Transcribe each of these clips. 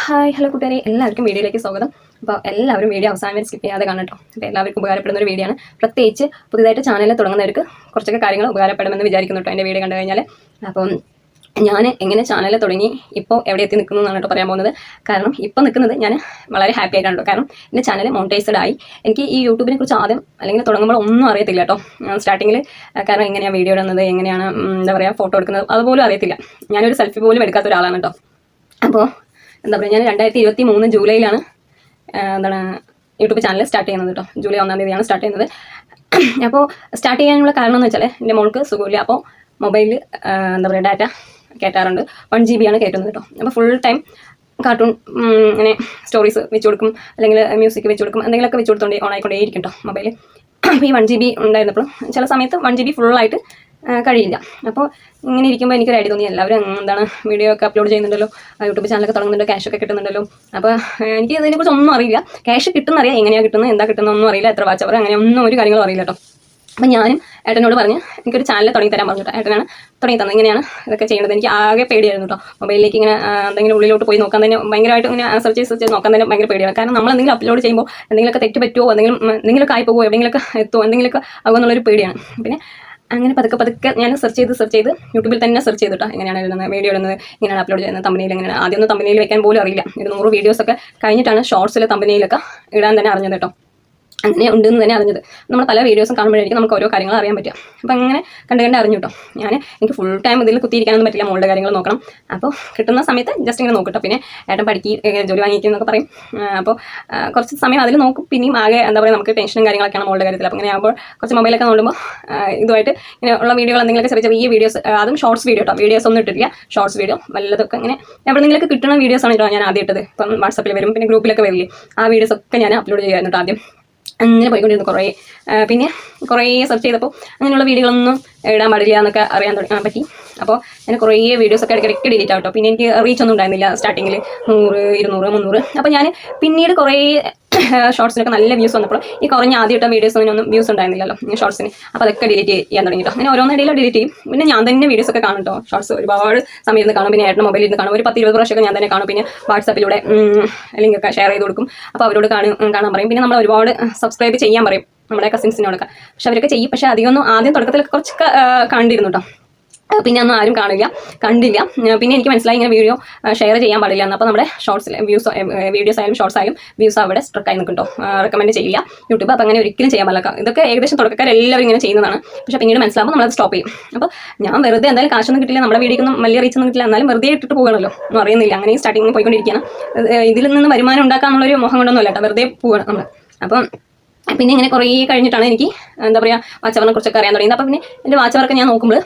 Hi hello കൂട്ടുകാരെ എല്ലാവർക്കും വീഡിയോയിലേക്ക് സ്വാഗതം. അപ്പോൾ എല്ലാവരും വീഡിയോ അവസാനം വരെ സ്കിപ്പ് ചെയ്യാതെ കാണട്ടോ അപ്പോൾ എല്ലാവർക്കും ഉപകാരപ്പെടുന്ന ഒരു വീഡിയോ ആണ്. പ്രത്യേകിച്ച് പുതിയതായിട്ട് ചാനൽ തുടങ്ങുന്നവർക്ക് കുറച്ചൊക്കെ കാര്യങ്ങൾ ഉപകാരപ്പെടുമെന്ന് വിചാരിക്കുന്നു കേട്ടോ എന്റെ വീഡിയോ കണ്ടു കഴിഞ്ഞാൽ. അപ്പം ഞാൻ എങ്ങനെ ചാനൽ തുടങ്ങി ഇപ്പോൾ എവിടെ എത്തി നിൽക്കുന്നു എന്നാണ് കേട്ടോ പറയാൻ പോകുന്നത്. കാരണം ഇപ്പോൾ നിൽക്കുന്നത് ഞാൻ വളരെ ഹാപ്പി ആയിട്ടാണ് കാരണം എന്റെ ചാനൽ മോണിറ്റൈസ്ഡ് ആയി. എനിക്ക് ഈ യൂട്യൂബിനെ കുറിച്ച് ആദ്യം അല്ലെങ്കിൽ തുടങ്ങുമ്പോൾ ഒന്നും അറിയത്തില്ല കേട്ടോ. സ്റ്റാർട്ടിങ്ങിൽ കാരണം എങ്ങനെയാണ് വീഡിയോ ഇടുന്നത് എങ്ങനെയാണ് എന്താ പറയുക ഫോട്ടോ എടുക്കുന്നത് അതുപോലും അറിയത്തില്ല. ഞാനൊരു സെൽഫി പോലും എടുക്കാത്ത ഒരാളാണ് കേട്ടോ. അപ്പോൾ എന്താ പറയുക ഞാൻ രണ്ടായിരത്തി ഇരുപത്തി മൂന്ന് ജൂലൈയിലാണ് എന്താണ് യൂട്യൂബ് ചാനൽ സ്റ്റാർട്ട് ചെയ്യുന്നത് കേട്ടോ. ജൂലൈ ഒന്നാം തീയതിയാണ് സ്റ്റാർട്ട് ചെയ്യുന്നത്. അപ്പോൾ സ്റ്റാർട്ട് ചെയ്യാനുള്ള കാരണം എന്ന് വെച്ചാൽ എന്റെ മോൾക്ക് സുഖമില്ല. അപ്പോൾ മൊബൈലിൽ എന്താ പറയുക ഡാറ്റ കയറ്റാറുണ്ട്. വൺ ജി ബി ആണ് കയറ്റുന്നത് കേട്ടോ. അപ്പോൾ ഫുൾ ടൈം കാർട്ടൂൺ ഇങ്ങനെ സ്റ്റോറീസ് വെച്ച് കൊടുക്കും. അല്ലെങ്കിൽ മ്യൂസിക് വെച്ച് കൊടുക്കും. എന്തെങ്കിലുമൊക്കെ വെച്ച് കൊടുത്തോണ്ടേ ഓൺ ആയിക്കൊണ്ടേ ഇരിക്കും കേട്ടോ മൊബൈൽ ഈ വൺ ജി ബി ഉണ്ടായിരുന്നപ്പോൾ ചില സമയത്ത് വൺ ജി ബി ഫുള്ളായിട്ട് കഴിയില്ല. അപ്പോൾ ഇങ്ങനെ ഇരിക്കുമ്പോൾ എനിക്കൊരു ഐഡിയ തോന്നി. എല്ലാവരും എന്താണ് വീഡിയോ ഒക്കെ അപ്ലോഡ് ചെയ്യുന്നുണ്ടല്ലോ. യൂട്യൂബ് ചാനലൊക്കെ തുടങ്ങുന്നുണ്ട് ക്യാഷ് ഒക്കെ കിട്ടുന്നുണ്ടല്ലോ. അപ്പോൾ എനിക്ക് ഇതിനെക്കുറിച്ച് ഒന്നും അറിയില്ല. ക്യാഷ് കിട്ടുന്നറിയാം എങ്ങനെയാണ് കിട്ടുന്നത് എന്താ കിട്ടുന്നത് ഒന്നും അറിയില്ല. എത്ര വാച്ച് അവർ അങ്ങനെ ഒന്നും ഒരു കാര്യങ്ങളും അറിയില്ല കേട്ടോ. അപ്പം ഞാനും ഏട്ടനോട് പറഞ്ഞ് എനിക്കൊരു ചാനൽ തുടങ്ങി തരാൻ പറഞ്ഞു കേട്ടോ ഏട്ടനാണ് തുടങ്ങി തന്നത്. ഇങ്ങനെയാണ് ഇതൊക്കെ ചെയ്യുന്നത്. എനിക്ക് ആകെ പേടിയായിരുന്നു കേട്ടോ. മൊബൈലിലേക്ക് ഇങ്ങനെ എന്തെങ്കിലും ഉള്ളിലോട്ട് പോയി നോക്കാൻ തന്നെ ഭയങ്കരമായിട്ട് ഇങ്ങനെ സെർച്ച് ചെയ്ത് സെർച്ച് നോക്കാൻ തന്നെ ഭയങ്കര പേടിയാണ്. കാരണം നമ്മൾ എന്തെങ്കിലും അപ്ലോഡ് ചെയ്യുമ്പോൾ എന്തെങ്കിലുമൊക്കെ തെറ്റ് പറ്റുമോ എന്തെങ്കിലും എന്തെങ്കിലുമൊക്കെ ആയി പോകുമോ എവിടെയെങ്കിലുമൊക്കെ എത്തുമോ എന്തെങ്കിലുമൊക്കെ ആകുമെന്നുള്ളൊരു പേടിയാണ്. പിന്നെ അങ്ങനെ പതുക്കെ പതുക്കെ ഞാൻ സെർച്ച് ചെയ്ത് സെർച്ച് ചെയ്ത് യൂട്യൂബിൽ തന്നെ സെർച്ച് ചെയ്തിട്ടോ. എങ്ങനെയാണ് ഇടുന്നത്? വീഡിയോ ഇടുന്നത്? എങ്ങനെയാണ് അപ്ലോഡ് ചെയ്യുന്നത്? തമ്പനിയിൽ എങ്ങനെയാണ്? ആദ്യമൊന്നും തമ്പനിയിൽ വെക്കാൻ പോലും അറിയില്ല. ഇത് നൂറ് വീഡിയോസൊക്കെ കഴിഞ്ഞിട്ടാണ് ഷോർട്സിൽ തമ്പനിയിലൊക്കെ ഇടാൻ തന്നെ അറിഞ്ഞത് കേട്ടോ. അങ്ങനെ ഉണ്ടെന്ന് തന്നെ അറിഞ്ഞത്. നമ്മൾ പല വീഡിയോസും കാണുമ്പോഴായിരിക്കും നമുക്ക് ഓരോ കാര്യങ്ങൾ അറിയാൻ പറ്റുക. അപ്പോൾ അങ്ങനെ കണ്ട് കണ്ട് അറിഞ്ഞു കേട്ടോ. ഞാൻ എനിക്ക് ഫുൾ ടൈം ഇതിൽ കുത്തിയിരിക്കാനൊന്നും പറ്റില്ല. മോളുടെ കാര്യങ്ങൾ നോക്കണം. അപ്പോൾ കിട്ടുന്ന സമയത്ത് ജസ്റ്റ് ഇങ്ങനെ നോക്കട്ടോ പിന്നെ ഏട്ടൻ പഠിക്കി ജോലി വാങ്ങിക്കുന്നൊക്കെ പറയും. അപ്പോൾ കുറച്ച് സമയം അതിൽ നോക്കും. പിന്നെയും ആകെ എന്താ പറയുക നമുക്ക് ടെൻഷനും കാര്യങ്ങളൊക്കെയാണ് മോളുടെ കാര്യത്തിൽ. അപ്പോൾ അങ്ങനെ ആകുമ്പോൾ കുറച്ച് മൊബൈലൊക്കെ നോക്കുമ്പോൾ ഇതുമായിട്ട് ഇങ്ങനെ ഉള്ള വീഡിയോകൾ എന്തെങ്കിലുമൊക്കെ ചെറിയ ചെറിയ വീഡിയോസ് അതും ഷോർട്സ് വീഡിയോ കേട്ടോ വീഡിയോസ് ഒന്നും ഇട്ടിട്ടില്ല. ഷോർട്സ് വീഡിയോ വല്ലതൊക്കെ ഇങ്ങനെ. എവിടെയെങ്കിലൊക്കെ കിട്ടുന്ന വീഡിയോസാണ് കേട്ടോ ഞാൻ ആദ്യം ഇട്ടത്. ഇപ്പം വാട്സപ്പിൽ വരും. പിന്നെ ഗ്രൂപ്പിലൊക്കെ വരില്ലേ. ആ വീഡിയോസ് ഒക്കെ ഞാൻ അപ്ലോഡ് ചെയ്യാറുണ്ട് ആദ്യം. അങ്ങനെ പോയിക്കൊണ്ടിരുന്നു കുറേ. പിന്നെ കുറേ സെർച്ച് ചെയ്തപ്പോൾ അങ്ങനെയുള്ള വീഡിയോകളൊന്നും ഇടാൻ പാടില്ല എന്നൊക്കെ അറിയാൻ തുടങ്ങാൻ പറ്റി. അപ്പോൾ ഞാൻ കുറേ വീഡിയോസൊക്കെ ഇടയ്ക്കിടയ്ക്ക് ഡിലീറ്റ് ആവട്ടോ പിന്നെ എനിക്ക് റീച്ച് ഒന്നും ഉണ്ടായിരുന്നില്ല സ്റ്റാർട്ടിങ്ങിൽ നൂറ് ഇരുന്നൂറ് മുന്നൂറ്. അപ്പോൾ ഞാൻ പിന്നീട് കുറേ ഷോർട്സിനൊക്കെ നല്ല വ്യൂസ് വന്നപ്പോൾ ഈ കുറഞ്ഞ ആദ്യം ഇട്ട ഒന്നും വ്യൂസ് ഉണ്ടായിരുന്നില്ലല്ലോ ഷോർട്സിന്. അപ്പോൾ അതൊക്കെ ഡിലീറ്റ് ചെയ്യാൻ തുടങ്ങി കേട്ടോ അങ്ങനെ ഓരോന്നിടയിൽ ഡിലീറ്റ് ചെയ്യും. പിന്നെ ഞാൻ തന്നെ വീഡിയോസ് ഒക്കെ കാണും കേട്ടോ ഷോർട്സ് ഒരുപാട് സമയം ഇരുന്ന് കാണും. പിന്നെ ഏട്ടൻ മൊബൈലിൽ നിന്ന് കാണും. ഒരു പത്ത് ഇരുപത് പ്രാവശ്യമൊക്കെ ഞാൻ തന്നെ കാണും. പിന്നെ വാട്സാപ്പിലൂടെ ലിങ്ക് ഒക്കെ ഷെയർ ചെയ്ത് കൊടുക്കും. അപ്പോൾ അവരോട് കാണും കാണാൻ പറയും. പിന്നെ നമ്മൾ ഒരുപാട് സബ്സ്ക്രൈബ് ചെയ്യാൻ പറയും. നമ്മുടെ കസിൻസിനോടൊക്കെ പക്ഷെ അവരൊക്കെ ചെയ്യും. പക്ഷേ അധികമൊന്നും ആദ്യം തുടക്കത്തിലൊക്കെ കുറച്ചൊക്കെ ആ, കണ്ടിരുന്നു കേട്ടോ പിന്നെ ഒന്നും ആരും കാണില്ല കണ്ടില്ല. പിന്നെ എനിക്ക് മനസ്സിലായി ഇങ്ങനെ വീഡിയോ ഷെയർ ചെയ്യാൻ പാടില്ല എന്ന്. അപ്പോൾ നമ്മുടെ ഷോർട്സിൽ വ്യൂസ് വീഡിയോസ് ആയാലും ഷോർട്സ് ആയാലും വ്യൂസ് അവിടെ സ്ട്രക്ക് ആയി നിൽക്കും കേട്ടോ. റെക്കമെൻഡ് ചെയ്യില്ല. യൂട്യൂബ് അപ്പോൾ അങ്ങനെ ഒരിക്കലും ചെയ്യാൻ പാടില്ല. ഇതൊക്കെ ഏകദേശം തുടക്കക്കാർ എല്ലാവരും ഇങ്ങനെ ചെയ്യുന്നതാണ്. പക്ഷേ പിന്നീട് മനസ്സിലാകുമ്പോൾ നമ്മളത് സ്റ്റോപ്പ് ചെയ്യും. അപ്പോൾ ഞാൻ വെറുതെ എന്തായാലും കാശൊന്നും കിട്ടില്ല നമ്മുടെ വീഡിയോക്കൊന്നും വലിയ റീച്ചൊന്നും കിട്ടില്ല. എന്നാലും വെറുതെ ഇട്ടിട്ട് പോകണമല്ലോ ഒന്നും അറിയുന്നില്ല. അങ്ങനെ സ്റ്റാർട്ടിങ്ങിൽ പോയിക്കൊണ്ടിരിക്കുകയാണ്. ഇതിൽ നിന്ന് വരുമാനം ഉണ്ടാക്കാനുള്ളൊരു മോഹം കൊണ്ടൊന്നുമല്ല കേട്ടോ. വെറുതെ പോവുകയാണ് നമ്മൾ അപ്പം പിന്നെ ഇങ്ങനെ കുറേ കഴിഞ്ഞിട്ടാണ് എനിക്ക് എന്താ പറയുക വാച്ചവറിനെ കുറിച്ചൊക്കെ അറിയാൻ തുടങ്ങിയത്. അപ്പോൾ പിന്നെ എന്റെ വാച്ചവർക്ക് ഞാൻ നോക്കുമ്പോൾ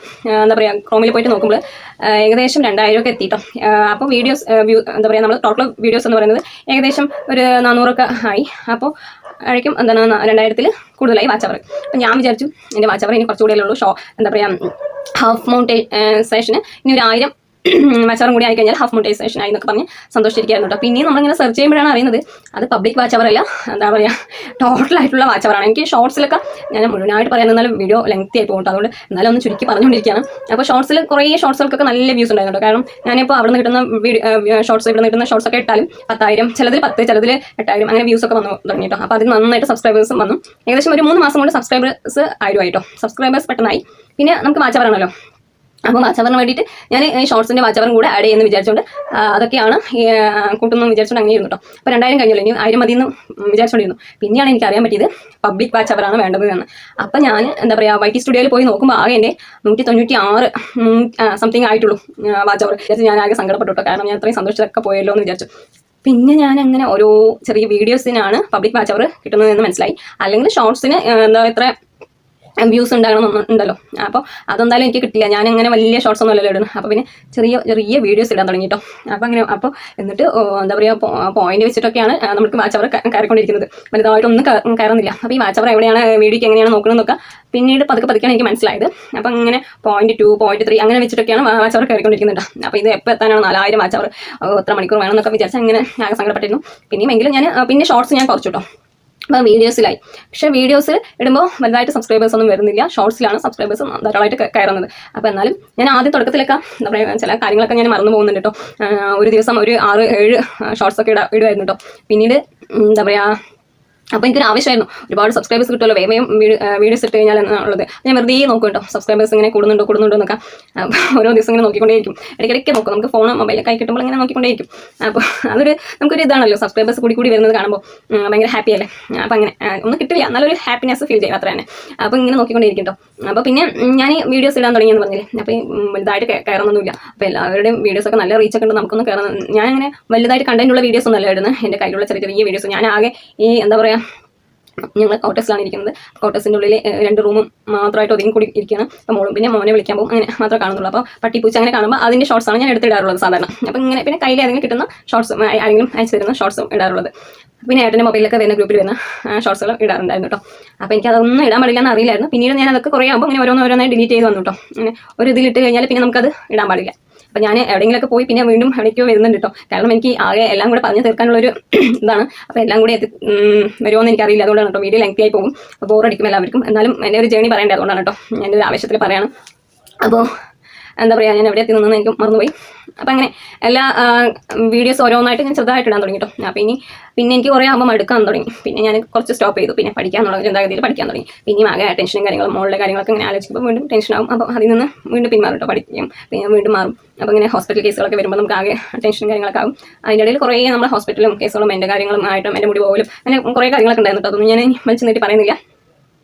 എന്താ പറയുക ക്രോമിൽ പോയിട്ട് നോക്കുമ്പോൾ ഏകദേശം രണ്ടായിരം ഒക്കെ എത്തിയിട്ടോ അപ്പോൾ വീഡിയോസ് വ്യൂ എന്താ പറയുക നമ്മൾ ടോട്ടൽ വീഡിയോസ് എന്ന് പറയുന്നത് ഏകദേശം ഒരു നാനൂറൊക്കെ ആയി. അപ്പോൾ ആയിരിക്കും എന്താണ് രണ്ടായിരത്തിൽ കൂടുതലായി വാച്ചവർ അപ്പം ഞാൻ വിചാരിച്ചു എന്റെ വാച്ചവർ ഇനി കുറച്ചുകൂടെ ഉള്ളൂ. ഷോ എന്താ പറയുക ഹാഫ് മൗണ്ടേ സെഷന് ഇനി ഒരു ആയിരം വാച്ചവറും കൂടി ആയിക്കഴിഞ്ഞാൽ ഹാഫ് മോണിറ്റൈസേഷൻ ആയി എന്നൊക്കെ പറഞ്ഞ് സന്തോഷിച്ചിരിക്കുകയായിരുന്നു കേട്ടോ. പിന്നെയും നമ്മളിങ്ങനെ സെർച്ച് ചെയ്യുമ്പോഴാണ് അറിയുന്നത് അത് പബ്ലിക് വാച്ച് അവറല്ല എന്താ പറയുക ടോട്ടൽ ആയിട്ടുള്ള വാച്ച് അവറാണ് എനിക്ക് ഷോർട്സിലൊക്കെ ഞാൻ മുഴുവനായിട്ട് പറയാൻ നിന്നാലും വീഡിയോ ലെങ്ത്തി ആയി പോകട്ടെ കേട്ടോ. അതുകൊണ്ട് എന്നാലും ഒന്ന് ചുരുക്കി പറഞ്ഞുകൊണ്ടിരിക്കുകയാണ്. അപ്പോൾ ഷോർട്സിൽ കുറേ ഷോർട്സുകൾക്കൊക്കെ നല്ല വ്യൂസ് ഉണ്ടായിരുന്നു കാരണം ഞാനിപ്പോൾ അവിടെ നിന്ന് കിട്ടുന്ന വീഡിയോ ഷോർട്സ് ഇവിടെ നിന്ന് കിട്ടുന്ന ഷോർട്സ് ഒക്കെ ഇട്ടാലും പത്തായിരം ചിലതിൽ പത്ത് ചിലതിൽ എട്ടായിരം അങ്ങനെ വ്യൂസ് ഒക്കെ വന്നു തുടങ്ങി കേട്ടോ. അപ്പോൾ അതിൽ നന്നായിട്ട് സബ്സ്ക്രൈബേഴ്സും വന്നു. ഏകദേശം ഒരു മൂന്ന് മാസം കൊണ്ട് സബ്സ്ക്രൈബേഴ്സ് ആയിരം ആയിട്ടോ. സബ്സ്ക്രൈബേഴ്സ് പെട്ടെന്നായി. പിന്നെ നമുക്ക് വാച്ച് അവറാണല്ലോ അപ്പോൾ വാച്ചവറിന് വേണ്ടിയിട്ട് ഞാൻ ഈ ഷോർട്സിന്റെ വാച്ചവറും കൂടെ ആഡ് ചെയ്യുമെന്ന് വിചാരിച്ചുകൊണ്ട് അതൊക്കെയാണ് കൂട്ടുന്നു വിചാരിച്ചുകൊണ്ട് അങ്ങനെ ഇരുന്നു കേട്ടോ അപ്പോൾ രണ്ടായിരം കഴിഞ്ഞല്ലോ ഇനി ആയിരം മതി എന്ന് വിചാരിച്ചുകൊണ്ടിരുന്നു പിന്നെയാണ് എനിക്ക് അറിയാൻ പറ്റിയത് പബ്ലിക് വാച്ചവറാണ് വേണ്ടത് എന്ന് അപ്പോൾ ഞാൻ എന്താ പറയുക വൈ ടി സ്റ്റുഡിയോയിൽ പോയി നോക്കുമ്പോൾ ആകെ എന്റെ നൂറ്റി തൊണ്ണൂറ്റി ആറ് സംതിങ് ആയിട്ടുള്ളൂ വാച്ചവർ. വിചാരിച്ച് ഞാൻ ആകെ സങ്കടപ്പെട്ടു കാരണം ഞാൻ അത്രയും സന്തോഷത്തിലൊക്കെ പോയല്ലോ എന്ന് വിചാരിച്ചു. പിന്നെ ഞാൻ അങ്ങനെ ഓരോ ചെറിയ വീഡിയോസിനാണ് പബ്ലിക് വാച്ച് അവർ കിട്ടുന്നതെന്ന് മനസ്സിലായി. അല്ലെങ്കിൽ ഷോർട്സിന് എന്താ ഇത്ര വ്യൂസ് ഉണ്ടാകണം ഉണ്ടല്ലോ. അപ്പോൾ അതെന്തായാലും എനിക്ക് കിട്ടില്ല. ഞാൻ അങ്ങനെ വലിയ ഷോർട്സ് ഒന്നും അല്ലല്ലോ ഇടുന്നു അപ്പോൾ പിന്നെ ചെറിയ ചെറിയ വീഡിയോസ് ഇടാൻ തുടങ്ങി കേട്ടോ അപ്പോൾ അങ്ങനെ അപ്പോൾ എന്നിട്ട് എന്താ പറയുക പോയിന്റ് വെച്ചിട്ടൊക്കെയാണ് നമുക്ക് വാച്ച് അവർ കയറിക്കൊണ്ടിരിക്കുന്നത്. വലുതായിട്ടൊന്നും കയറുന്നില്ല. അപ്പോൾ ഈ വാച്ച് അവർ എവിടെയാണ് വീഡിയോക്ക് എങ്ങനെയാണ് നോക്കണമെന്നൊക്കെ പിന്നീട് പതുക്കെ പതുക്കെയാണ് എനിക്ക് മനസ്സിലായത്. അപ്പോൾ ഇങ്ങനെ പോയിന്റ് ടു പോയിന്റ് ത്രീ അങ്ങനെ വെച്ചിട്ടൊക്കെയാണ് വാച്ച് അവർ കയറിക്കൊണ്ടിരിക്കുന്നുണ്ട് അപ്പോൾ ഇത് എപ്പോൾ എത്താനാണ്? നാലായിരം വാച്ച് അവർ എത്ര മണിക്കൂർ വേണമെന്നൊക്കെ വിചാരിച്ചാൽ അങ്ങനെ ആകെ സങ്കടപ്പെട്ടിരുന്നു. പിന്നെയും എങ്കിലും ഞാൻ പിന്നെ ഷോർട്സ് ഞാൻ കുറച്ചു കേട്ടോ അപ്പോൾ വീഡിയോസിലായി പക്ഷേ വീഡിയോസ് ഇടുമ്പോൾ വലുതായിട്ട് സബ്സ്ക്രൈബേഴ്സ് ഒന്നും വരുന്നില്ല. ഷോർട്സിലാണ് സബ്സ്ക്രൈബേഴ്സ് ധാരാളമായിട്ട് കയറുന്നത്. അപ്പോൾ എന്നാലും ഞാൻ ആദ്യം തുടക്കത്തിലൊക്കെ എന്താ പറയുക ചില കാര്യങ്ങളൊക്കെ ഞാൻ മറന്നു പോകുന്നുണ്ട് കേട്ടോ. ഒരു ദിവസം ഒരു ആറ് ഏഴ് ഷോർട്സൊക്കെ ഇടാ ഇടുമായിരുന്നു കേട്ടോ. പിന്നീട് എന്താ പറയുക അപ്പോൾ എനിക്കൊരു ആവശ്യമായിരുന്നു. ഒരുപാട് സബ്സ്ക്രൈബേഴ്സ് കിട്ടുമല്ലോ വേഗം വീഡിയോസ് ഇട്ട് കഴിഞ്ഞാൽ എന്നുള്ളത് ഞാൻ വെറുതെ നോക്കും കേട്ടോ സബ്സ്ക്രൈബേഴ്സ് ഇങ്ങനെ കൂടുന്നുണ്ടോ കൂടുന്നുണ്ടോ എന്നൊക്കെ. ഓരോ ദിവസം ഇങ്ങനെ നോക്കിക്കൊണ്ടേയിരിക്കും. ഇടയ്ക്കിടയ്ക്ക് നോക്കും നമുക്ക് ഫോൺ മൊബൈൽ കൈ കിട്ടുമ്പോൾ ഇങ്ങനെ നോക്കിക്കൊണ്ടേയിരിക്കും. അപ്പോൾ അതൊരു നമുക്കൊരു ഇതാണല്ലോ സബ്സ്ക്രൈബേഴ്സ് കൂടി കൂടി വരുന്നത് കാണുമ്പോൾ ഭയങ്കര ഹാപ്പി അല്ലേ? അപ്പോൾ അങ്ങനെ ഒന്ന് കിട്ടില്ല നല്ലൊരു ഹാപ്പിനെസ് ഫീൽ ചെയ്യും അത്ര തന്നെ. അപ്പോൾ ഇങ്ങനെ നോക്കിക്കൊണ്ടേയിരിക്കും കേട്ടോ. അപ്പോൾ പിന്നെ ഞാൻ വീഡിയോസ് ഇടാൻ തുടങ്ങിയെന്ന് പറഞ്ഞില്ലേ? അപ്പോൾ വലുതായിട്ട് കയറുന്നൊന്നുമില്ല അപ്പോൾ എല്ലാവരുടെയും വീഡിയോസ് ഒക്കെ നല്ല റീച്ച് ഒക്കെ ഉണ്ട് നമുക്കൊന്ന് കയറുന്ന ഞാൻ അങ്ങനെ വലുതായിട്ട് കണ്ടന്റുള്ള വീഡിയോസ് ഒന്നും അല്ല ഇടുന്നത് എന്റെ കയ്യിലുള്ള ചെറിയ ചെറിയ വീഡിയോസ് ഞാൻ ആകെ ഈ എന്താ പറയുക ഞങ്ങൾ കോട്ടേഴ്സിലാണ് ഇരിക്കുന്നത്. കോട്ടേഴ്സിന്റെ ഉള്ളിൽ രണ്ട് റൂമും മാത്രമായിട്ട് ഒതുങ്ങി കൂടി ഇരിക്കുകയാണ്. അപ്പോൾ മോളും പിന്നെ മോനെ വിളിക്കാൻ പോകും. അങ്ങനെ മാത്രമേ കാണുന്നുള്ളൂ. അപ്പോൾ പട്ടിപ്പൂച്ച അങ്ങനെ കാണുമ്പോൾ അതിന്റെ ഷോർട്സാണ് ഞാൻ എടുത്തിടാറുള്ളത് സാധാരണ. അപ്പോൾ ഇങ്ങനെ പിന്നെ കയ്യിൽ ഏതെങ്കിലും കിട്ടുന്ന ഷോർട്സ് ആരെങ്കിലും അയച്ചു തരുന്ന ഷോർട്സും ഇടാറുള്ളത്. പിന്നെ ഏട്ടന്റെ മൊബൈലൊക്കെ വരുന്ന ഗ്രൂപ്പിൽ വരുന്ന ഷോർട്സുകൾ ഇടാറുണ്ടായിരുന്നു കേട്ടോ അപ്പോൾ എനിക്ക് അതൊന്നും ഇടാൻ പാടില്ല എന്ന് അറിയില്ലായിരുന്നു. പിന്നീട് ഞാൻ അതൊക്കെ കുറേ ആകുമ്പോൾ ഇങ്ങനെ ഓരോന്ന് ഓരോന്നായി ഡിലീറ്റ് ചെയ്ത് വന്നു കേട്ടോ ഒരു ഇതിലിട്ട് കഴിഞ്ഞാൽ പിന്നെ നമുക്കത് ഇടാൻ പാടില്ല. അപ്പോൾ ഞാൻ എവിടെയെങ്കിലൊക്കെ പോയി പിന്നെ വീണ്ടും എവിടേക്കോ വരുന്നുണ്ട് കേട്ടോ കാരണം എനിക്ക് ആകെ എല്ലാം കൂടെ പറഞ്ഞു തീർക്കാനുള്ളൊരു ഇതാണ്. അപ്പോൾ എല്ലാം കൂടി എത്തി വരുമോയെന്ന് എനിക്കറിയില്ല. അതുകൊണ്ടാണ് കേട്ടോ വീഡിയോ ലെങ്തി ആയി പോകും. ബോറടിക്കും എല്ലാവർക്കും. എന്നാലും എന്റെ ഒരു ജേണി പറയേണ്ടത് അതുകൊണ്ടാണ് കേട്ടോ ഞാൻ ഒരു ആവശ്യത്തിൽ പറയണം. അപ്പോൾ എന്താ പറയുക ഞാൻ എവിടെ എത്തി നിന്നെന്ന് എനിക്ക് മറന്നുപോയി. അപ്പം അങ്ങനെ എല്ലാ വീഡിയോസ് ഓരോന്നായിട്ട് ഞാൻ ചെറുതായിട്ട് ഇടാൻ തുടങ്ങി കേട്ടോ അപ്പോൾ ഇനി പിന്നെ എനിക്ക് കുറേ ആകുമ്പോൾ എടുക്കാൻ തുടങ്ങി. പിന്നെ ഞാൻ കുറച്ച് സ്റ്റോപ്പ് ചെയ്തു. പിന്നെ പഠിക്കാൻ പഠിക്കാന്നുള്ള ചിന്താഗതിയിൽ പഠിക്കാൻ തുടങ്ങി. പിന്നെയും ആകെ ടെൻഷനും കാര്യങ്ങളും മോളുടെ കാര്യങ്ങളൊക്കെ ഇങ്ങനെ ആലോചിക്കുമ്പോൾ വീണ്ടും ടെൻഷനാകും അപ്പോൾ അതിൽ നിന്ന് വീണ്ടും പിന്മാറും കേട്ടോ പഠിക്കും പിന്നെ വീണ്ടും മാറും. അപ്പോൾ ഇങ്ങനെ ഹോസ്പിറ്റൽ കേസുകളൊക്കെ വരുമ്പോൾ നമുക്ക് ആകെ ടെൻഷനും കാര്യങ്ങളൊക്കെ ആകും അതിന്റെ ഇടയിൽ കുറേ നമ്മുടെ ഹോസ്പിറ്റലും കേസുകളും എന്റെ കാര്യങ്ങളും ആയിട്ടും എന്റെ മുടി പോകലും അങ്ങനെ കുറേ കാര്യങ്ങളൊക്കെ ഉണ്ടായിരുന്നു കേട്ടോ അതൊന്നും ഞാൻ വലിച്ചു നീട്ടി പറയുന്നില്ല.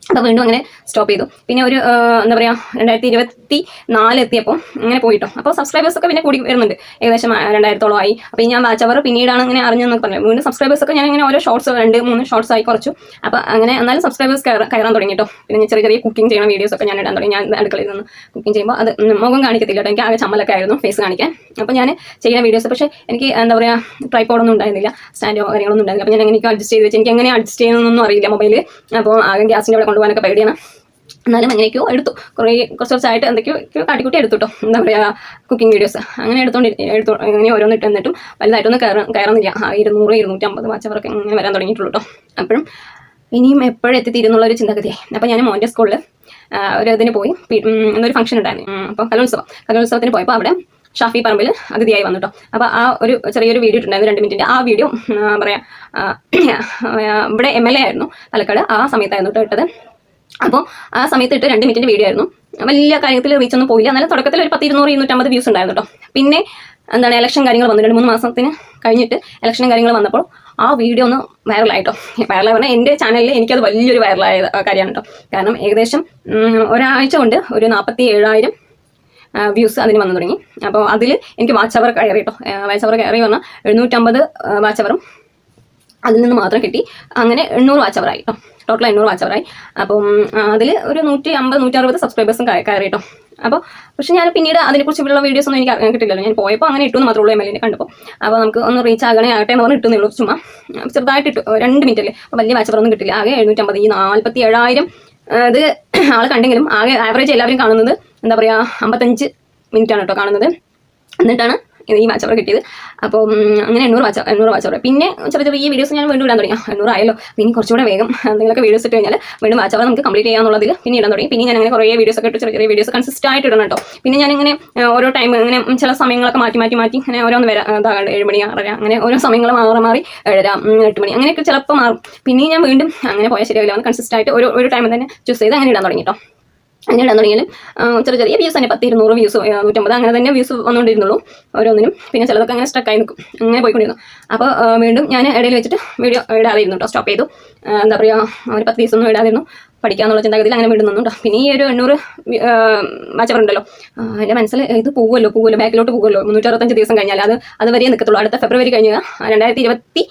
അപ്പോൾ വീണ്ടും അങ്ങനെ സ്റ്റോപ്പ് ചെയ്തു. പിന്നെ ഒരു എന്താ പറയുക രണ്ടായിരത്തി ഇരുപത്തി നാല് എത്തിയപ്പോൾ അങ്ങനെ പോയിട്ടോ. അപ്പോൾ സബ്സ്ക്രൈബേഴ്സ് ഒക്കെ പിന്നെ കൂടി വരുന്നുണ്ട്. ഏകദേശം രണ്ടായിരത്തോളം ആയി. അപ്പോൾ ഞാൻ വാച്ച് അവർ പിന്നീടാണ് അങ്ങനെ അറിഞ്ഞെന്നൊക്കെ പറഞ്ഞു. വീണ്ടും സബ്സ്ക്രൈബേഴ്സ് ഒക്കെ ഞാൻ ഇങ്ങനെ ഓരോ ഷോർട്സ് രണ്ട് മൂന്ന് ഷോർട്സ് ആയി കുറച്ചു. അപ്പോൾ അങ്ങനെ എന്നാലും സബ്സ്ക്രൈബേഴ്സ് കയറാൻ തുടങ്ങി കേട്ടോ പിന്നെ ചെറിയ ചെറിയ കുക്കിംഗ് ചെയ്യുന്ന വീഡിയോസ് ഒക്കെ ഞാൻ ഇടാൻ തുടങ്ങി. ഞാൻ അടുക്കളയിൽ നിന്ന് കുക്കിംഗ് ചെയ്യുമ്പോൾ അത് മുഖം കാണിക്കത്തില്ല കേട്ടോ. എനിക്ക് ആകെ ചമ്മലൊക്കെ ആയിരുന്നു ഫേസ് കാണിക്കാൻ. അപ്പോൾ ഞാൻ ചെയ്യുന്ന വീഡിയോസ് പക്ഷേ എനിക്ക് എന്താ പറയുക ട്രൈപ്പോഡൊന്നും ഉണ്ടായിരുന്നില്ല. സ്റ്റാൻഡോ കാര്യങ്ങളൊന്നും ഉണ്ടായിരുന്നില്ല. അപ്പോൾ ഞാൻ എങ്ങനെ അഡ്ജസ്റ്റ് ചെയ്ത് വെച്ച്. എനിക്ക് എങ്ങനെ അഡ്ജസ്റ്റ് ചെയ്യുന്നൊന്നും അറിയില്ല മൊബൈൽ അപ്പോൾ ആകെ ഗ്യാസിന്റെ അവിടെ കൊണ്ടുപോകാനൊക്കെ പേടിയാണ്. എന്നാലും അങ്ങനെയൊക്കെയോ എടുത്തു. കുറേ കുറച്ച് കുറച്ചായിട്ട് എന്തൊക്കെയോ കാട്ടിക്കുട്ടി എടുത്തു കേട്ടോ എന്താ പറയുക കുക്കിംഗ് വീഡിയോസ് അങ്ങനെ എടുത്തോണ്ട് എടുത്തു അങ്ങനെ ഓരോന്ന് ഇട്ട് എന്നിട്ടും വലുതായിട്ടൊന്നും കയറാൻ കയറുന്നില്ല. ഇരുന്നൂറ് ഇരുന്നൂറ്റമ്പത് വാച്ചവർക്ക് ഇങ്ങനെ വരാൻ തുടങ്ങിയിട്ടുള്ളൂ കേട്ടോ അപ്പോഴും ഇനിയും എപ്പോഴും എത്തിത്തീരുന്നുള്ള ഒരു ചിന്തഗതിയെ അപ്പോൾ ഞാൻ മോന്റെ സ്കൂളിൽ ഒരു ഇതിന് പോയി. എന്നൊരു ഫംഗ്ഷൻ ഉണ്ടായിരുന്നു. അപ്പോൾ കലോത്സവം. കലോത്സവത്തിന് പോയപ്പോൾ അവിടെ ഷാഫി പറമ്പിൽ അതിഥിയായി വന്നു കേട്ടോ അപ്പോൾ ആ ഒരു ചെറിയൊരു വീഡിയോ ഇട്ടുണ്ടായിരുന്നു രണ്ട് മിനിറ്റിന്റെ ആ വീഡിയോ പറയാ ഇവിടെ എം എൽ എ ആയിരുന്നു പാലക്കാട് ആ സമയത്തായിരുന്നു കേട്ടോ ഇട്ടത്. അപ്പോൾ ആ സമയത്ത് ഇട്ട് രണ്ട് മിനിറ്റിന്റെ വീഡിയോ ആയിരുന്നു. വലിയ കാര്യത്തിൽ റീച്ച് ഒന്നും പോയില്ല. എന്നാലും തുടക്കത്തിൽ ഒരു പത്ത് ഇരുന്നൂറ് ഇരുന്നൂറ്റമ്പത് വ്യൂസ് ഉണ്ടായിരുന്നു കേട്ടോ പിന്നെ എന്താണ് ഇലക്ഷൻ കാര്യങ്ങൾ വന്നു. രണ്ട് മൂന്ന് മാസത്തിന് കഴിഞ്ഞിട്ട് ഇലക്ഷൻ കാര്യങ്ങൾ വന്നപ്പോൾ ആ വീഡിയോ ഒന്ന് വൈറലായിട്ടോ വൈറലായി പറഞ്ഞാൽ എന്റെ ചാനലിൽ എനിക്കത് വലിയൊരു വൈറലായ കാര്യമാണ് കേട്ടോ കാരണം ഏകദേശം ഒരാഴ്ച കൊണ്ട് ഒരു നാൽപ്പത്തി ഏഴായിരം വ്യൂസ് അതിന് വന്നു തുടങ്ങി. അപ്പോൾ അതിൽ എനിക്ക് വാച്ച് അവർ കയറി കേട്ടോ. വാച്ച് അവർ കയറി വന്നാൽ എഴുന്നൂറ്റമ്പത് വാച്ച് അവറും അതിൽ നിന്ന് മാത്രം കിട്ടി. അങ്ങനെ എണ്ണൂറ് വാച്ച് അവറായി കേട്ടോ. ടോട്ടൽ എണ്ണൂറ് വാച്ച് അവറായി അപ്പം അതിൽ ഒരു നൂറ്റി അമ്പത് നൂറ്റി അറുപത് സബ്സ്ക്രൈബേഴ്സും കയറി കേട്ടോ. അപ്പോൾ പക്ഷേ ഞാൻ പിന്നീട് അതിനെക്കുറിച്ചുള്ള വീഡിയോസ് ഒന്നും എനിക്ക് കിട്ടില്ലല്ലോ. ഞാൻ പോയപ്പോൾ അങ്ങനെ ഇട്ടു മാത്രമേ ഉള്ളൂ എം എൽ കണ്ടപ്പോൾ അപ്പോൾ നമുക്ക് ഒന്ന് റീച്ച് ആകണേ ആകട്ടെ എന്ന് പറഞ്ഞ് ഇട്ടുന്നുള്ളൂ ചുമ്മാ ചെറുതായിട്ട് ഇട്ടു. രണ്ട് മിനിറ്റ് അല്ലേ? അപ്പോൾ വലിയ വാച്ച് അവറൊന്നും കിട്ടില്ല. ആകെ എഴുന്നൂറ്റമ്പത് ഈ നാൽപ്പത്തി ഏഴായിരം ഇത് ആൾ കണ്ടെങ്കിലും ആകെ ആവറേജ് എല്ലാവരും കാണുന്നത് എന്താ പറയുക അമ്പത്തഞ്ച് മിനിറ്റാണ് കേട്ടോ കാണുന്നത്. എന്നിട്ടാണ് ഈ വാച്ച് അവർ കിട്ടിയത്. അപ്പോൾ അങ്ങനെ എണ്ണൂറ് വാച്ച് എണ്ണൂറ് വാച്ച് അവർ പിന്നെ ചെറിയ ചെറിയ വീഡിയോസ് ഞാൻ വീണ്ടും ഇടാൻ തുടങ്ങി. ആ, എണ്ണൂറ് ആയല്ലോ. പിന്നെ കുറച്ചുകൂടെ വേഗം എന്തെങ്കിലുമൊക്കെ വീഡിയോസ് ഇട്ട് കഴിഞ്ഞാൽ വീണ്ടും വാച്ച് അവർ നമുക്ക് കംപ്ലീറ്റ് ചെയ്യാന്നുള്ളതിൽ പിന്നെ ഇടാൻ തുടങ്ങി. പിന്നെ ഞാൻ അങ്ങനെ കുറേ വീഡിയോസ് ഒക്കെ ഇട്ട് ചെറിയ ചെറിയ വീഡിയോസ് കൺസിസ്റ്റ് ആയിട്ട് ഇടണം കേട്ടോ. പിന്നെ ഞാൻ ഇങ്ങനെ ഓരോ ടൈം ഇങ്ങനെ ചില സമയങ്ങളൊക്കെ മാറ്റി മാറ്റി മാറ്റി അങ്ങനെ ഓരോന്ന് വരാം അതാണ്ട് ഏഴ് മണി ആറര അങ്ങനെ ഓരോ സമയങ്ങൾ മാറി മാറി ഏഴര എട്ട് മണി അങ്ങനെയൊക്കെ ചിലപ്പോൾ മാറും. പിന്നെ ഞാൻ വീണ്ടും അങ്ങനെ പോയാൽ ശരിയാവില്ല. ഒന്ന് കൺസിസ്റ്റ് ആയിട്ട് ഒരു ഒരു ടൈം തന്നെ ചൂസ് ചെയ്ത് അങ്ങനെ ഇടാൻ തുടങ്ങി കേട്ടോ. അങ്ങനെ ഇടാൻ തുടങ്ങിയാലും ചെറിയ ചെറിയ വ്യൂസ് തന്നെ പത്ത് ഇരുന്നൂറ് വ്യൂസ് നൂറ്റമ്പത് അങ്ങനെ തന്നെ വ്യൂസ് വന്നുകൊണ്ടിരുന്നുള്ളൂ ഓരോന്നിനും. പിന്നെ ചിലതൊക്കെ അങ്ങനെ സ്ട്രക്കായി നിൽക്കും അങ്ങനെ പോയിക്കൊണ്ടിരുന്നു. അപ്പോൾ വീണ്ടും ഞാൻ ഇടയിൽ വെച്ചിട്ട് വീഡിയോ ഇടാതിരുന്നു കേട്ടോ സ്റ്റോപ്പ് ചെയ്തു. എന്താ പറയുക ഒരു പത്ത് ദിവസമൊന്നും ഇടാതിരുന്നു. പഠിക്കാന്നുള്ള ചിന്താഗതിയിൽ അങ്ങനെ കേട്ടോ പിന്നെ ഈ ഒരു എണ്ണൂറ് വാച്ചവറുണ്ടല്ലോ എന്റെ മനസ്സിൽ ഇത് പോകുമല്ലോ പോകുമല്ലോ ബാക്കിലോട്ട് പോകുമല്ലോ മുന്നൂറ്ററുപത്തഞ്ച് ദിവസം കഴിഞ്ഞാൽ അത് അതുവരെ നിൽക്കത്തുള്ളൂ അടുത്ത ഫെബ്രുവരി കഴിഞ്ഞാൽ രണ്ടായിരത്തി ഇരുപത്തി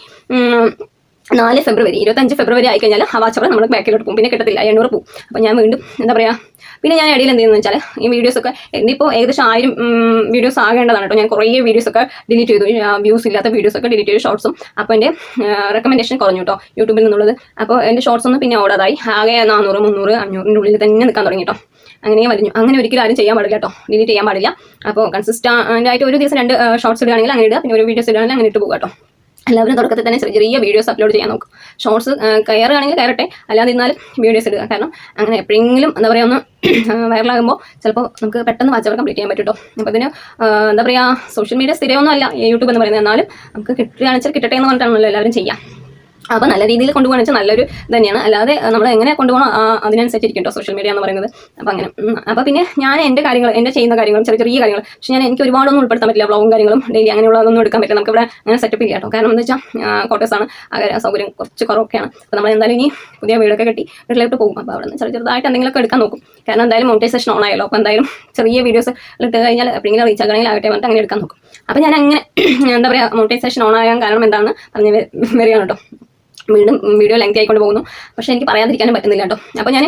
നാല് ഫെബ്രുവരി ഇരുപത്തഞ്ച് ഫെബ്രുവരി ആയി കഴിഞ്ഞാൽ ആ നമ്മൾ ബാക്കിലോട്ട് പോകും. പിന്നെ കിട്ടത്തില്ല എണ്ണൂറ് പോകും. അപ്പോൾ ഞാൻ വീണ്ടും എന്താ പറയുക പിന്നെ ഞാൻ ഇടയിൽ എന്തെന്ന് വെച്ചാൽ ഈ വീഡിയോസൊക്കെ ഇന്നിപ്പോൾ ഏകദേശം ആയിരം വീഡിയോസ് ആകേണ്ടതാണ് കേട്ടോ. ഞാൻ കുറേ വീഡിയോസൊക്കെ ഡിലീറ്റ് ചെയ്തു. വ്യൂസ് ഇല്ലാത്ത വീഡിയോസൊക്കെ ഡിലീറ്റ് ചെയ്തു ഷോർട്സും അപ്പോൾ എന്റെ റെക്കമെൻഡേഷൻ കുറഞ്ഞു കേട്ടോ യൂട്യൂബിൽ നിന്നുള്ളത്. അപ്പോൾ എന്റെ ഷോർട്സ് ഒന്നും പിന്നെ ഓടാതായി. ആകെ നാനൂറ് മുന്നൂറ് അഞ്ഞൂറിന്റെ ഉള്ളിൽ തന്നെ നിൽക്കാൻ തുടങ്ങി കേട്ടോ. അങ്ങനെ വലിഞ്ഞു. അങ്ങനെ ഒരിക്കലും ആരും ചെയ്യാൻ പാടില്ല കേട്ടോ. ഡിലീറ്റ് ചെയ്യാൻ പാടില്ല. അപ്പോൾ കൺസിസ്റ്റന്റ് ആയിട്ട് ഒരു ദിവസം രണ്ട് ഷോർട്സ് ഇടുകയാണെങ്കിൽ അങ്ങനെ ഇടുക. പിന്നെ ഒരു വീഡിയോസ് ഇടുകയാണെങ്കിൽ അങ്ങനെ ഇട്ട് പോകുക കേട്ടോ. എല്ലാവരും തുടക്കത്തിൽ തന്നെ ചെറിയ വീഡിയോസ് അപ്ലോഡ് ചെയ്യാൻ നോക്കും. ഷോർട്സ് കയറുകയാണെങ്കിൽ കയറട്ടെ. അല്ലാതെ ഇന്നാലും വീഡിയോസ് ഇടുക. കാരണം അങ്ങനെ എപ്പോഴെങ്കിലും എന്താ പറയുക ഒന്ന് വൈറലാകുമ്പോൾ ചിലപ്പോൾ നമുക്ക് പെട്ടെന്ന് വാച്ചവർ കംപ്ലീറ്റ് ചെയ്യാൻ പറ്റും കേട്ടോ അപ്പോൾ ഇതിന് എന്താ പറയുക സോഷ്യൽ മീഡിയ സ്ഥിരമൊന്നും അല്ല യൂട്യൂബ് എന്ന് പറയുന്നത്. എന്നാലും നമുക്ക് കിട്ടുകയാണെന്ന് വെച്ചാൽ കിട്ടട്ടെ എന്ന് പറഞ്ഞിട്ടാണല്ലോ എല്ലാവരും ചെയ്യാം അപ്പോൾ നല്ല രീതിയിൽ കൊണ്ടുപോകാന്ന് വെച്ചാൽ നല്ലൊരു തന്നെയാണ്. അല്ലാതെ നമ്മൾ എങ്ങനെ കൊണ്ടുപോകണം അതിനനുസരിച്ചിരിക്കും കേട്ടോ സോഷ്യൽ മീഡിയ എന്ന് പറയുന്നത്. അപ്പോൾ അങ്ങനെ. അപ്പോൾ പിന്നെ ഞാൻ എന്റെ കാര്യങ്ങൾ എന്റെ ചെയ്യുന്ന കാര്യങ്ങളും ചെറിയ ചെറിയ കാര്യങ്ങൾ പക്ഷേ ഞാൻ എനിക്ക് ഒരുപാടൊന്നും ഉൾപ്പെടുത്താൻ പറ്റില്ല. വ്ളോഗും കാര്യങ്ങളും ഡെയിലി അങ്ങനെയുള്ളതൊന്നും എടുക്കാൻ പറ്റില്ല. നമുക്ക് ഇവിടെ അങ്ങനെ സെറ്റപ്പ് ഇല്ല കേട്ടോ കാരണം എന്താ വെച്ചാൽ കോട്ടേഴ്സാണ് സൗകര്യം കുറച്ച് കുറവൊക്കെയാണ്. അപ്പോൾ നമ്മൾ എന്തായാലും ഇനി പുതിയ വീടൊക്കെ കെട്ടി വീട്ടിലോട്ട് പോകും. അപ്പോൾ അവിടെ നിന്ന് ചെറിയ ചെറുതായിട്ട് എന്തെങ്കിലുമൊക്കെ എടുക്കാൻ നോക്കും. കാരണം എന്തായാലും മോണിറ്റൈസേഷൻ ഓൺ ആയല്ലോ. അപ്പോൾ എന്തായാലും ചെറിയ വീഡിയോസ് ഇട്ട് കഴിഞ്ഞാൽ എപ്പോഴെങ്കിലും റീച്ച് ആകണമെങ്കിൽ ആകട്ടെ വന്നിട്ട് അങ്ങനെ എടുക്കാൻ നോക്കും. അപ്പോൾ ഞാൻ അങ്ങനെ എന്താ പറയുക മോണിറ്റൈസേഷൻ ഓൺ ആകാൻ കാരണം എന്താണ് പറഞ്ഞ് വരികയാണ് കേട്ടോ വീണ്ടും വീഡിയോ ലെങ്ത് ആയിക്കൊണ്ട് പോകുന്നു. പക്ഷേ എനിക്ക് പറയാതിരിക്കാനും പറ്റുന്നില്ല കേട്ടോ. അപ്പോൾ ഞാൻ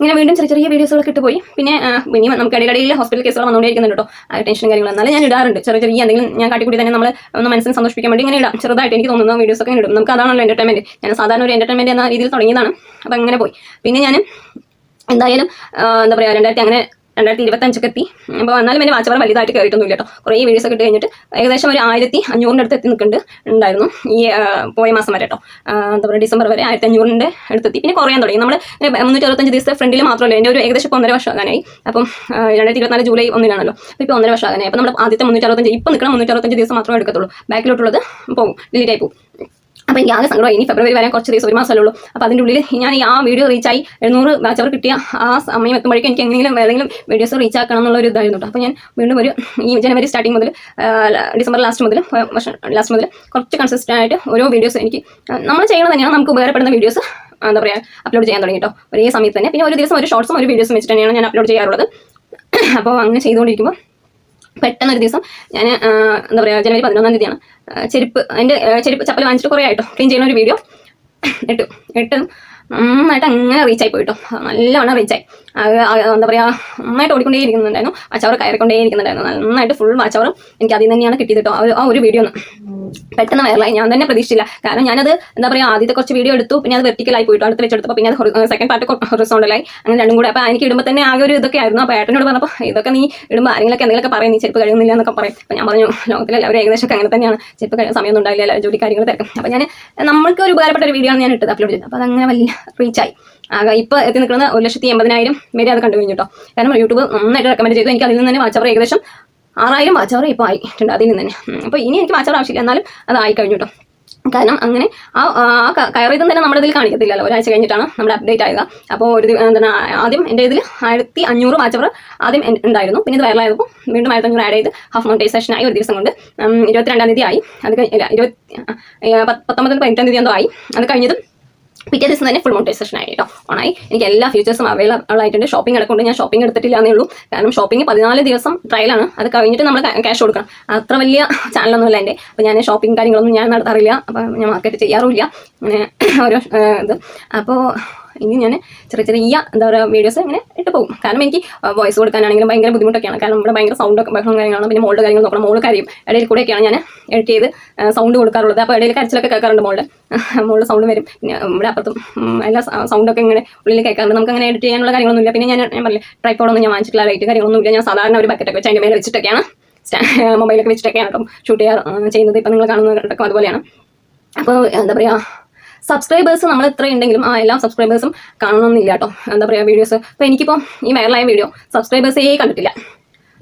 ഇങ്ങനെ വീണ്ടും ചെറിയ ചെറിയ വീഡിയോസുകളൊക്കെ ഇട്ട് പോയി. പിന്നെ ഇനി നമുക്ക് ഇടയിടയിൽ ഹോസ്പിറ്റൽ കേസുകൾ വന്നുകൊണ്ടിരിക്കുന്നുണ്ട് കേട്ടോ. ആ ടെൻഷനും കാര്യങ്ങളും. എന്നാലും ഞാൻ ഇടാറുണ്ട്. ചെറിയ ചെറിയ എന്തെങ്കിലും ഞാൻ കാട്ടിക്കൂടി തന്നെ നമ്മൾ ഒന്ന് മനസ്സിന് സന്തോഷിപ്പിക്കാൻ വേണ്ടി ഇങ്ങനെ ഇടാം. ചെറുതായിട്ട് എനിക്ക് തോന്നുന്ന വീഡിയോസൊക്കെ ഇടും. നമുക്ക് അതാണല്ലോ എന്റർടൈൻമെന്റ് ഞാൻ സാധാരണ ഒരു എന്റർടൈൻമെന്റ് എന്ന രീതിയിൽ തുടങ്ങിയതാണ്. അപ്പോൾ അങ്ങനെ പോയി. പിന്നെ ഞാൻ എന്തായാലും എന്താ പറയുക രണ്ടായിരത്തി അങ്ങനെ രണ്ടായിരത്തി ഇരുപത്തഞ്ചൊക്കെ എത്തി. അപ്പോൾ എന്നാലും എന്റെ വാച്ചവർ വലുതായിട്ട് കയറിയിട്ടൊന്നുമില്ല കേട്ടോ കുറേ വീഡിയോസ് ഒക്കെ ഇട്ട് കഴിഞ്ഞിട്ട് ഏകദേശം ഒരു ആയിരത്തി അഞ്ഞൂറിന്റെ അടുത്ത് എത്തി നിൽക്കുന്നുണ്ട് ഉണ്ടായിരുന്നു ഈ പോയ മാസം വരെ കേട്ടോ എന്താ പറയുക ഡിസംബർ വരെ ആയിരത്തി അഞ്ഞൂറിന്റെ അടുത്തെത്തി. പിന്നെ കുറയാൻ തുടങ്ങി. നമ്മൾ മുന്നൂറ്റി അറുപത്തഞ്ച് ദിവസത്തെ ഫ്രണ്ടിൽ മാത്രമല്ല എന്റെ ഒരു ഏകദേശം ഒന്നര വർഷം ആകാനായി. അപ്പം രണ്ടായിരത്തി ഇരുപത്തിനാല് ജൂലൈ ഒന്നിനാണല്ലോ. അപ്പോൾ ഇപ്പോൾ ഒന്നര വർഷം ആകാനായി. അപ്പോൾ നമ്മൾ ആദ്യത്തെ മുന്നൂറ്റി അറുപത്തഞ്ച് ഇപ്പോൾ നിൽക്കുന്ന മുന്നൂറ്റി അറുപത്തഞ്ച് ദിവസം മാത്രമേ എടുക്കത്തുള്ളൂ. ബാക്കിലോട്ടുള്ളത് പോകും ഡിലീറ്റ് ആയി പോകും. അപ്പോൾ എനിക്ക് ആകെ സങ്കടമായി. ഇനി ഫെബ്രുവരി വരാൻ കുറച്ച് ദിവസം ഒരു മാസമല്ലേ ഉള്ളൂ. അപ്പോൾ അതിന്റെ ഉള്ളിൽ ഞാൻ ആ വീഡിയോ റീച്ചായി എഴുന്നൂറ് ബാച്ചവർ കിട്ടിയ ആ സമയം എത്തുമ്പോഴേക്കും എനിക്ക് എങ്ങനെയും ഏതെങ്കിലും വീഡിയോസ് റീച്ച് ആക്കണം എന്നുള്ള ഒരു ഇതായിരുന്നു അപ്പോൾ ഞാൻ വീണ്ടും ഒരു ഈ ജനുവരി സ്റ്റാർട്ടിങ് മുതൽ ഡിസംബർ ലാസ്റ്റ് മുതൽ വർഷം ലാസ്റ്റ് മുതൽ കുറച്ച് കൺസിസ്റ്റന്റ് ആയിട്ട് ഓരോ വീഡിയോസ് എനിക്ക് നമ്മൾ ചെയ്യണത് തന്നെയാണ്. നമുക്ക് ഉപകാരപ്പെടുന്ന വീഡിയോസ് എന്താ പറയുക അപ്ലോഡ് ചെയ്യാൻ തുടങ്ങി കേട്ടോ ഒരേ സമയത്ത് തന്നെ. പിന്നെ ഒരു ദിവസം ഒരു ഷോർട്സും ഒരു വീഡിയോസും വെച്ചിട്ട് തന്നെയാണ് ഞാൻ അപ്ലോഡ് ചെയ്യാറുള്ളത്. അപ്പോൾ അങ്ങനെ ചെയ്തുകൊണ്ടിരിക്കുമ്പോൾ പെട്ടെന്ന് ഒരു ദിവസം ഞാൻ എന്താ പറയുക ജനുവരി പതിനൊന്നാം തീയതിയാണ്. ചെരുപ്പ് എന്റെ ചെരുപ്പ് ചപ്പൽ വാങ്ങിച്ചിട്ട് കുറേ ആയിട്ടോ. ക്ലീൻ ചെയ്യുന്ന ഒരു വീഡിയോ ഇട്ടു ഇട്ട് നന്നായിട്ട് അങ്ങനെ റീച്ചായി പോയിട്ടോ. നല്ലവണ്ണം റീച്ചായി എന്താ പറയുക നന്നായിട്ട് ഓടിക്കൊണ്ടേ ഇരിക്കുന്നുണ്ടായിരുന്നു വാച്ചവർ കയറിക്കൊണ്ടേ ഇരിക്കുന്നുണ്ടായിരുന്നു നന്നായിട്ട് ഫുൾ വാച്ചവർ എനിക്ക് അതിൽ തന്നെയാണ് കിട്ടിയത് കേട്ടോ ആ ഒരു- വീഡിയോ ഒന്ന് പെട്ടെന്ന് വൈറലായി ഞാൻ തന്നെ പ്രതീക്ഷിച്ചില്ല. കാരണം ഞാനത് എന്താ പറയുക ആദ്യത്തെ കുറച്ച് വീഡിയോ എടുത്തു. പിന്നെ അത് വെർട്ടിക്കലായി പോയിട്ട്. അടുത്ത് വെച്ചെടുത്തപ്പോൾ പിന്നെ അത് സെക്കൻഡ് പാർട്ട് ഹൊറിസോണ്ടലായി അങ്ങനെ രണ്ടും കൂടെ. അപ്പോൾ എനിക്ക് ഇടുമ്പോൾ തന്നെ ആകെ ഒരു ഇതൊക്കെ ആയിരുന്നു. അപ്പോൾ ഏട്ടനോട് പറഞ്ഞപ്പോൾ ഇതൊക്കെ നീ ഇടുമ്പോൾ ആരെങ്കിലൊക്കെ എന്തെങ്കിലുമൊക്കെ പറയും. നീ ചിലപ്പോൾ കഴിയുന്നില്ല എന്നൊക്കെ പറയും. അപ്പോൾ ഞാൻ പറഞ്ഞു ലോകത്തിലെ എല്ലാവരും ഏകദേശം അങ്ങനെ തന്നെയാണ്. ചിലപ്പോൾ കഴിയാൻ സമയമൊന്നും ഉണ്ടായില്ല എല്ലാ ജോലി കാര്യങ്ങൾ തിരക്കും. അപ്പോൾ ഞാൻ നമ്മൾക്ക് ഒരു ഉപകാരപ്പെട്ട ഒരു വീഡിയോ ആണ് ഞാൻ ഇട്ടത് അപ്ലോഡ് ചെയ്തത്. അപ്പോൾ അതങ്ങനെ വലിയ റീച്ചായി ആകെ ഇപ്പോൾ എത്തി നിൽക്കുന്നത് ഒരു ലക്ഷത്തി എൺപതിനായിരം വരെ അത് കണ്ടു കഴിഞ്ഞു കേട്ടോ കാരണം യൂട്യൂബ് നന്നായിട്ട് റെക്കമെൻഡ് ചെയ്തു. എനിക്ക് അതിൽ നിന്ന് തന്നെ വാച്ചവർ ഏകദേശം ആറായിരം വാച്ചവർ ഇപ്പോൾ ആയിട്ടുണ്ട് അതിൽ നിന്ന് തന്നെ. അപ്പോൾ ഇനി എനിക്ക് വാച്ചവർ ആവശ്യമില്ല. എന്നാലും അത് ആയി കഴിഞ്ഞു കേട്ടോ കാരണം അങ്ങനെ ആ കയറിയതും തന്നെ നമ്മുടെ ഇതിൽ കാണിക്കത്തില്ലല്ലോ. ഒരാഴ്ച കഴിഞ്ഞിട്ടാണ് നമ്മുടെ അപ്ഡേറ്റ് ആയത്. അപ്പോൾ ഒരു എന്താണ് ആദ്യം എന്റെ ഇതിൽ ആയിരത്തി അഞ്ഞൂറ് വാച്ചവർ ആദ്യം ഉണ്ടായിരുന്നു. പിന്നെ ഇത് വൈറലായപ്പോൾ വീണ്ടും ആയിരത്തി അഞ്ഞൂറ് ആഡ് ചെയ്ത് ഹാഫ് മോണിറ്റൈസേഷൻ ആയി ഒരു ദിവസം കൊണ്ട്. ഇരുപത്തിരണ്ടാം തീയതി ആയി. അത് കഴിഞ്ഞ ഇരുപത്തി പത്തൊമ്പതിന് പതിനെട്ടാം തീയതി എന്തോ ആയി. അത് കഴിഞ്ഞതും പിറ്റേ ദിവസം തന്നെ ഫുൾ മോണിറ്റൈസേഷൻ ആയി കേട്ടോ ഓണായി. എനിക്ക് എല്ലാ ഫീച്ചേഴ്സും അവൈലബിൾ ആയിട്ടുണ്ട്. ഷോപ്പിംഗ് അടക്കൊണ്ട് ഞാൻ ഷോപ്പിംഗ് എടുത്തിട്ടില്ല എന്നേ ഉള്ളൂ കാരണം ഷോപ്പിംഗ് പതിനാല് ദിവസം ട്രയലാണ് അത് കഴിഞ്ഞിട്ട് നമ്മൾ ക്യാഷ് കൊടുക്കണം. അത്ര വലിയ ചാനലൊന്നുമില്ല എന്റെ. അപ്പോൾ ഞാൻ ഷോപ്പിംഗ് കാര്യങ്ങളൊന്നും ഞാൻ നടത്താറില്ല. അപ്പോൾ ഞാൻ മാർക്കറ്റ് ചെയ്യാറുമില്ല. അങ്ങനെ ഓരോ ഇത്. അപ്പോൾ ഇനി ഞാൻ ചെറിയ ചെറിയ എന്താ പറയുക വീഡിയോസ് ഇങ്ങനെ ഇട്ട് പോകും. കാരണം എനിക്ക് വോയിസ് കൊടുക്കാനാണെങ്കിലും ഭയങ്കര ബുദ്ധിമുട്ടൊക്കെയാണ്. കാരണം നമ്മുടെ ഭയങ്കര സൗണ്ടൊക്കെ ബഹളം കാര്യങ്ങളാണ്. പിന്നെ മോളുടെ കാര്യങ്ങൾ നോക്കണം. മോൾ കാര്യം. ഇടയിൽ കൂടെയൊക്കെയാണ് ഞാൻ എഡിറ്റ് ചെയ്ത് സൗണ്ട് കൊടുക്കാറുള്ളത്. അപ്പോൾ ഇടയിൽ കരച്ചിലൊക്കെ കേൾക്കാറുണ്ട് മോളുടെ. മോളുടെ സൗണ്ട് വരും. പിന്നെ ഇവിടെ അപ്പുറത്തും എല്ലാ സൗണ്ടൊക്കെ ഇങ്ങനെ ഉള്ളിൽ കേൾക്കാറുണ്ട്. നമുക്ക് അങ്ങനെ എഡിറ്റ് ചെയ്യാനുള്ള കാര്യങ്ങളൊന്നുമില്ല. പിന്നെ ഞാൻ ഞാൻ പറഞ്ഞില്ലേ ട്രൈപ്പോഡൊന്നും ഞാൻ വാങ്ങിച്ചിട്ടില്ല ലൈറ്റ് കാര്യങ്ങളൊന്നുമില്ല. ഞാൻ സാധാരണ ഒരു ബക്കറ്റൊക്കെ വെച്ച് അതിന്റെ മേലെ വെച്ചിട്ടൊക്കെയാണ്. മൊബൈലൊക്കെ വെച്ചിട്ടൊക്കെയാണ് കേട്ടോ ഷൂട്ട് ചെയ്യാറ് ചെയ്യുന്നത്. ഇപ്പം നിങ്ങൾ കാണുന്നതൊക്കെ അതുപോലെയാണ്. അപ്പോൾ എന്താ പറയുക സബ്സ്ക്രൈബേഴ്സ് നമ്മൾ എത്ര ഉണ്ടെങ്കിലും ആ എല്ലാ സബ്സ്ക്രൈബേഴ്സും കാണണമെന്നില്ല കേട്ടോ എന്താ പറയുക വീഡിയോസ് അപ്പോൾ എനിക്കിപ്പോൾ ഈ വൈറലായ വീഡിയോ സബ്സ്ക്രൈബേഴ്സേ കണ്ടിട്ടില്ല.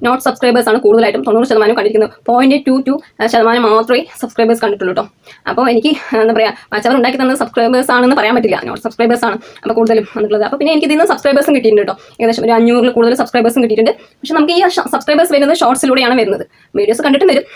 നോട്ട് സബ്സ്ക്രൈബേഴ്സ് ആണ് കൂടുതലായിട്ടും തൊണ്ണൂറ് ശതമാനം കണ്ടിരിക്കുന്നത്. പോയിന്റ് ടു ടു ശതമാനം മാത്രമേ സബ്സ്ക്രൈബേഴ്സ് കണ്ടിട്ടുള്ളൂ കേട്ടോ അപ്പോൾ എനിക്ക് എന്താ പറയുക വാച്ചവർ ഉണ്ടാക്കി തന്നത് സബ്സ്ക്രൈബേഴ്സ് ആണെന്ന് പറയാൻ പറ്റില്ല. നോട്ട് സബ്സ്ക്രൈബേഴ്സ് ആണ് അപ്പോൾ കൂടുതലും വന്നിട്ടുള്ളത്. അപ്പോൾ പിന്നെ എനിക്ക് ഇതിൽ നിന്ന് സബ്സ്ക്രൈബേഴ്സും കിട്ടിയിട്ടുണ്ട് കേട്ടോ ഏകദേശം ഒരു അഞ്ഞൂറിൽ കൂടുതൽ സബ്സ്ക്രൈബേഴ്സും കിട്ടിയിട്ടുണ്ട്. പക്ഷേ നമുക്ക് ഈ സബ്സ്ക്രൈബേഴ്സ് വരുന്നത് ഷോർട്സിലൂടെയാണ് വരുന്നത്. വീഡിയോസ് കണ്ടിട്ടും വരും.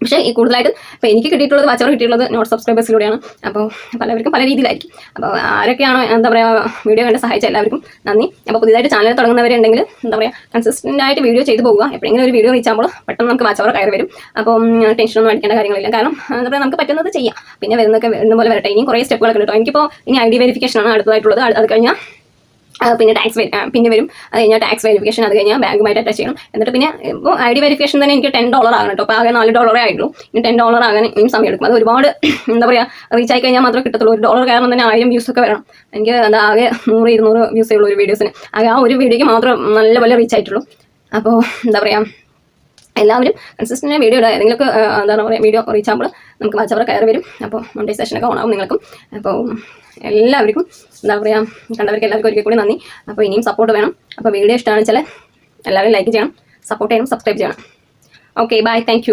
പക്ഷേ ഈ കൂടുതലായിട്ട് ഇപ്പോൾ എനിക്ക് കിട്ടിയിട്ടുള്ളത് വാച്ചവർ കിട്ടിയിട്ടുള്ളത് നോട്ട് സബ്സ്ക്രൈബേഴ്സിലൂടെയാണ്. അപ്പോൾ പലവർക്കും പല രീതിയിലായിരിക്കും. അപ്പോൾ ആരൊക്കെയാണോ എന്താ പറയുക വീഡിയോ കണ്ട് സഹായിച്ച എല്ലാവർക്കും നന്ദി. അപ്പോൾ പുതിയതായിട്ട് ചാനൽ തുടങ്ങുന്നവരുണ്ടെങ്കിൽ എന്താ പറയുക കൺസിസ്റ്റന്റ് ആയിട്ട് വീഡിയോ ചെയ്ത് പോകുക എപ്പോഴെങ്കിലും ഒരു വീഡിയോ റീച്ചാകുമ്പോൾ പെട്ടെന്ന് നമുക്ക് വാച്ചവർ കയറി വരും. അപ്പോൾ ടെൻഷനൊന്നും അടിക്കേണ്ട കാര്യങ്ങളില്ല. കാരണം എന്താ പറയുക നമുക്ക് പറ്റുന്നത് ചെയ്യാം. പിന്നെ വരുന്നൊക്കെ വരുന്ന പോലെ വരട്ടെ. ഇനി കുറേ സ്റ്റെപ്പുകളൊക്കെ കിട്ടും. എനിക്കിപ്പോൾ ഇനി ഐ ഡി വെരിഫിക്കേഷനാണ് അടുത്തതായിട്ടുള്ളത്. അത് കഴിഞ്ഞാൽ പിന്നെ ടാക്സ് പിന്നെ വരും. അത് കഴിഞ്ഞാൽ ടാക്സ് വെരിഫിക്കേഷൻ അത് കഴിഞ്ഞാൽ ബാങ്കുമായിട്ട് അറ്റാച്ച് ചെയ്യണം. എന്നിട്ട് പിന്നെ ഇപ്പോൾ ഐ ഡി വെരിഫിക്കേഷൻ തന്നെ എനിക്ക് ടെൻ ഡോളർ ആകണം കേട്ടോ അപ്പോൾ ആകെ നാല് ഡോളറേ ആയിട്ടുള്ളൂ ഇനി ടെൻ ഡോളർ ആകാൻ ഇനിയും സമയം എടുക്കും. അത് ഒരുപാട് എന്താ പറയുക റീച്ച് ആയി കഴിഞ്ഞാൽ മാത്രമേ കിട്ടത്തുള്ളൂ. ഒരു ഡോളർ കാരണം തന്നെ ആയിരം വ്യൂസ് ഒക്കെ വരണം. എനിക്ക് അത് ആകെ നൂറ് ഇരുന്നൂറ് വ്യൂസേ ഉള്ളൂ ഒരു വീഡിയോസിന് ആകെ ആ ഒരു വീഡിയോക്ക് മാത്രം നല്ല നല്ലപോലെ റീച്ച് ആയിട്ടുള്ളൂ. അപ്പോൾ എന്താ പറയുക എല്ലാവരും കൺസിസ്റ്റന്റ് വീഡിയോ ഇടുക ഏതെങ്കിലുമൊക്കെ എന്താ പറയുക വീഡിയോ റീച്ച് ആകുമ്പോൾ നമുക്ക് വാച്ചവർ കയറി വരും. അപ്പോൾ മോണിറ്റൈസേഷനൊക്കെ ഓണാവും നിങ്ങൾക്കും. അപ്പോൾ എല്ലാവർക്കും എന്താ പറയുക കണ്ടവർക്ക് എല്ലാവർക്കും ഒരിക്കൽ കൂടി നന്ദി. അപ്പോൾ ഇനിയും സപ്പോർട്ട് വേണം. അപ്പോൾ വീഡിയോ ഇഷ്ടമാണെന്ന് വെച്ചാൽ എല്ലാവരും ലൈക്ക് ചെയ്യണം സപ്പോർട്ട് ചെയ്യണം സബ്സ്ക്രൈബ് ചെയ്യണം. Okay bye thank